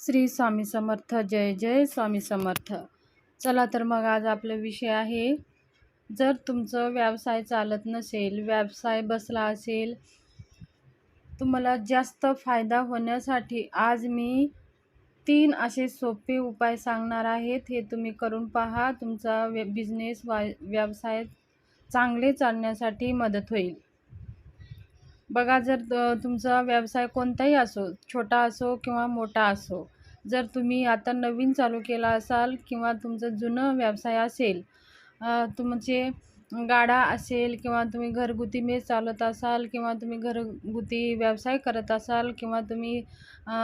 श्री स्वामी समर्थ जय जय स्वामी समर्थ. चला तर मग आज आपला विषय आहे जर तुमचं व्यवसाय चालत नसेल व्यवसाय बसला असेल तुम्हाला जास्त फायदा होण्यासाठी आज मी तीन असे सोपे उपाय सांगणार आहेत. हे तुम्ही करून पहा तुमचा व्य बिझनेस वा व्यवसाय चांगले चालण्यासाठी मदत होईल. बघा जर तुमचा व्यवसाय कोणताही असो छोटा असो किंवा मोठा असो जर तुम्ही आता नवीन चालू केला असाल किंवा तुमचा जुनं व्यवसाय असेल तुमचे गाडा असेल किंवा तुम्ही घरगुती मेस चालवत असाल किंवा तुम्ही घरगुती व्यवसाय करत असाल किंवा तुम्ही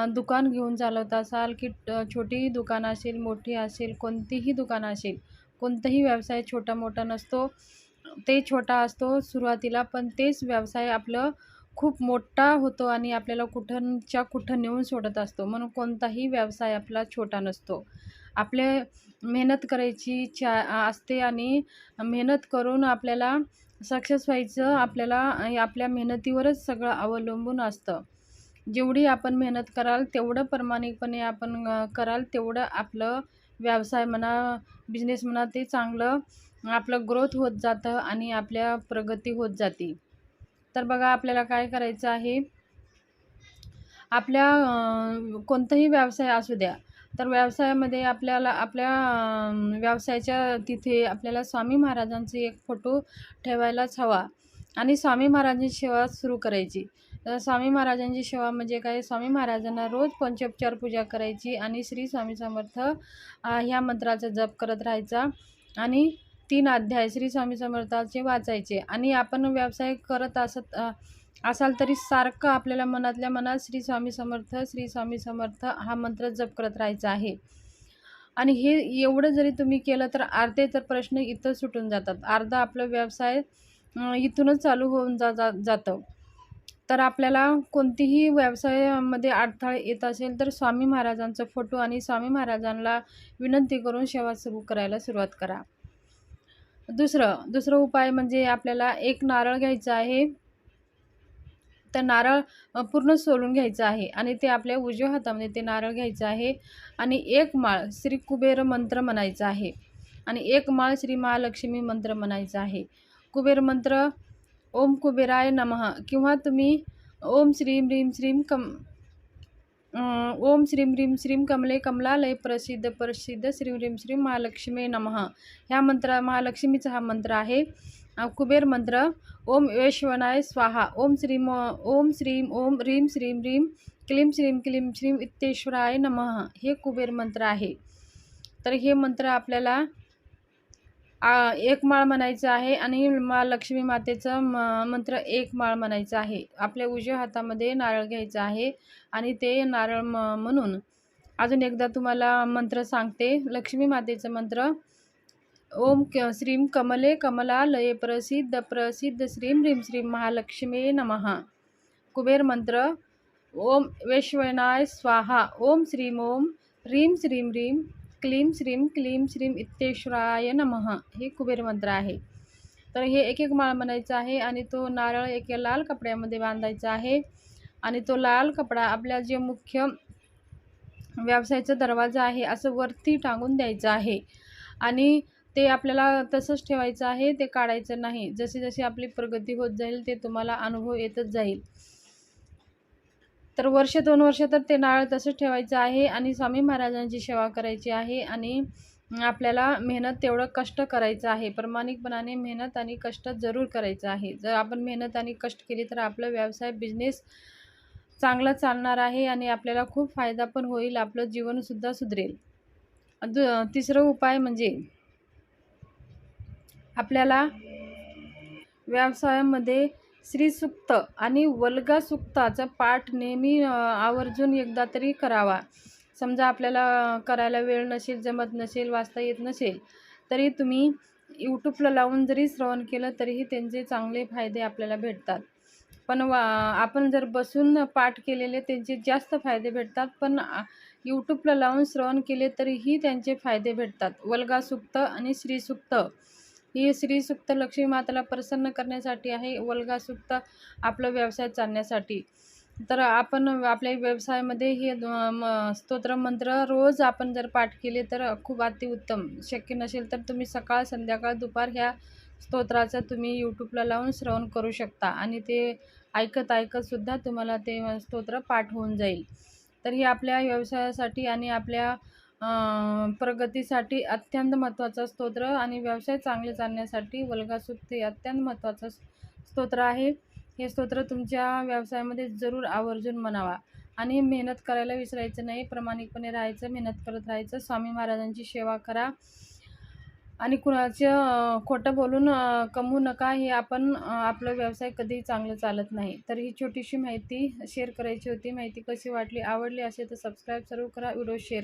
दुकान घेऊन चालवत असाल की छोटीही छोटी दुकान असेल मोठी असेल कोणतीही दुकान असेल कोणताही व्यवसाय छोटा मोठा नसतो ते छोटा असतो सुरुवातीला पण तेच व्यवसाय आपलं खूप मोठा होतो आणि आपल्याला कुठंच्या कुठं नेऊन सोडत असतो. म्हणून कोणताही व्यवसाय आपला छोटा नसतो. आपले मेहनत करायची इच्छा असते आणि मेहनत करून आपल्याला सक्सेस व्हायचं आपल्याला आपल्या मेहनतीवरच सगळं अवलंबून असतं. जेवढी आपण मेहनत कराल तेवढं प्रामाणिकपणे आपण कराल तेवढं आपलं व्यवसाय म्हणा बिझनेस म्हणा ते चांगलं आपलं ग्रोथ होत जातं आणि आपल्या प्रगती होत जाते. तर बघा आपल्याला काय करायचं आहे? आपल्या कोणताही व्यवसाय असू द्या तर व्यवसायामध्ये आपल्याला आपल्या व्यवसायाच्या तिथे आपल्याला स्वामी महाराजांचे एक फोटो ठेवायलाच हवा आणि स्वामी महाराजांची सेवा सुरू करायची. तर स्वामी महाराजांची सेवा म्हणजे काय? स्वामी महाराजांना रोज पंचोपचार पूजा करायची आणि श्री स्वामी समर्थ ह्या मंत्राचा जप करत राहायचा आणि तीन अध्याय श्री स्वामी समर्थाचे वाचायचे. आणि आपण व्यवसाय करत असत असाल तरी सारखं आपल्याला मनातल्या मनात श्री स्वामी समर्थ श्री स्वामी समर्थ हा मंत्र जप करत राहायचा आहे. आणि हे एवढं जरी तुम्ही केलं तर अर्धे तर प्रश्न इथं सुटून जातात. अर्धा आपलं व्यवसाय इथूनच चालू होऊन जा जा जातं. तर आपल्याला कोणतीही व्यवसायामध्ये अडथळे येत असेल तर स्वामी महाराजांचा फोटो आणि स्वामी महाराजांना विनंती करून सेवा सुरू करायला सुरुवात करा. दुसरं दुसरं उपाय म्हणजे आपल्याला एक नारळ घ्यायचा आहे. त्या नारळ पूर्ण सोलून घ्यायचं आहे आणि ते आपल्या उजव्या हातामध्ये ते नारळ घ्यायचं आहे आणि एक माळ श्री कुबेर मंत्र म्हणायचा आहे आणि एक माळ श्री महालक्ष्मी मंत्र म्हणायचा आहे. कुबेर मंत्र ओम कुबेराय नमः किंवा तुम्ही ओम श्रीम ह्रीम श्रीम कम ओम श्रीम ह्रीम श्रीम कमले कमलालय प्रसिद्ध प्रसिद्ध श्रीम ह्रीम श्रीम महालक्ष्मी नमः. ह्या मंत्र महालक्ष्मीचा हा मंत्र आहे. कुबेर मंत्र ओम वैश्वनाय स्वाहा. ओम श्रीम ओम श्रीम ओम ह्रीम श्रीम ह्रीम क्लीम श्रीम क्लीम श्रीम इत्तेश्वराय नमः. हे कुबेर मंत्र आहे. तर हे मंत्र आपल्याला एक माळ म्हणायचं आहे आणि मा लक्ष्मी मातेचं म मंत्र एक माळ म्हणायचं आहे. आपल्या उजव्या हातामध्ये नारळ घ्यायचं आहे आणि ते नारळ म म्हणून अजून एकदा तुम्हाला मंत्र सांगते. लक्ष्मी मातेचं मंत्र ओम क श्रीम कमले कमला लये प्रसिद्ध प्रसिद्ध श्रीम ह्रीम श्रीम महालक्ष्मी नमः. कुबेर मंत्र ओम वैश्वनाय स्वाहा. ओम श्रीम ओम ह्रीम श्रीम ह्रीम क्लीम श्रीम क्लीम श्रीम इत्तेश्वराय नमः. हे कुबेर मंत्र आहे. तर हे एक एक माळ म्हणायचं आहे आणि तो नारळ एका लाल कपड्यामध्ये बांधायचा आहे आणि तो लाल कपडा आपल्या जे मुख्य व्यवसायाचा दरवाजा आहे असं वरती टांगून द्यायचं आहे. आणि ते आपल्याला तसंच ठेवायचं आहे ते काढायचं नाही. जशी जशी आपली प्रगती होत जाईल ते तुम्हाला अनुभव येतच जाईल. तर वर्ष दोन वर्ष तर ते नारळ तसंच ठेवायचं आहे आणि स्वामी महाराजांची सेवा करायची आहे आणि आपल्याला मेहनत तेवढं कष्ट करायचं आहे. प्रामाणिकपणाने मेहनत आणि कष्ट जरूर करायचं आहे. जर आपण मेहनत आणि कष्ट केली तर आपला व्यवसाय बिझनेस चांगला चालणार आहे आणि आपल्याला खूप फायदा पण होईल आपलं जीवनसुद्धा सुधरेल. दु तिसरं उपाय म्हणजे आपल्याला व्यवसायामध्ये श्रीसुक्त आणि वल्गासुक्ताचा पाठ नेहमी आवर्जून एकदा तरी करावा. समजा आपल्याला करायला वेळ नसेल जमत नसेल वाचता येत नसेल तरी तुम्ही यूट्यूबला लावून जरी श्रवण केलं तरीही त्यांचे चांगले फायदे आपल्याला भेटतात. पण वा आपण जर बसून पाठ केलेले त्यांचे जास्त फायदे भेटतात पण यूट्यूबला लावून श्रवण केले तरीही त्यांचे फायदे भेटतात. वल्गासुक्त आणि श्रीसुक्त ही श्रीसुक्त लक्ष्मी माताला प्रसन्न करण्यासाठी आहे. वल्गा सुक्त आपलं व्यवसाय चालण्यासाठी. तर आपण आपल्या व्यवसायामध्ये हे म- स्तोत्र मंत्र रोज आपण जर पाठ केले तर खूप अतिउत्तम शक्य नसेल तर तुम्ही सकाळ संध्याकाळ दुपार ह्या स्तोत्राचं तुम्ही यूट्यूबला लावून श्रवण करू शकता आणि ते ऐकत ऐकतसुद्धा तुम्हाला ते स्तोत्र पाठ होऊन जाईल. तर हे आपल्या व्यवसायासाठी आणि आपल्या प्रगतीसाठी अत्यंत महत्त्वाचा स्तोत्र आणि व्यवसाय चांगले चालण्यासाठी वल्गासूक्त हे अत्यंत महत्त्वाचं स्तोत्र आहे. हे स्तोत्र तुमच्या व्यवसायामध्ये जरूर आवर्जून म्हणावा. आणि मेहनत करायला विसरायचं नाही. प्रामाणिकपणे राहायचं मेहनत करत राहायचं. स्वामी महाराजांची सेवा करा. आणि कुणाचं खोटं बोलून कमवू नका. हे आपण आपला आपलं व्यवसाय कधीही चांगलं चालत नाही. तर ही छोटीशी माहिती शेअर करायची होती. माहिती कशी वाटली आवडली असेल तर सबस्क्राईब सर्व करा. Video share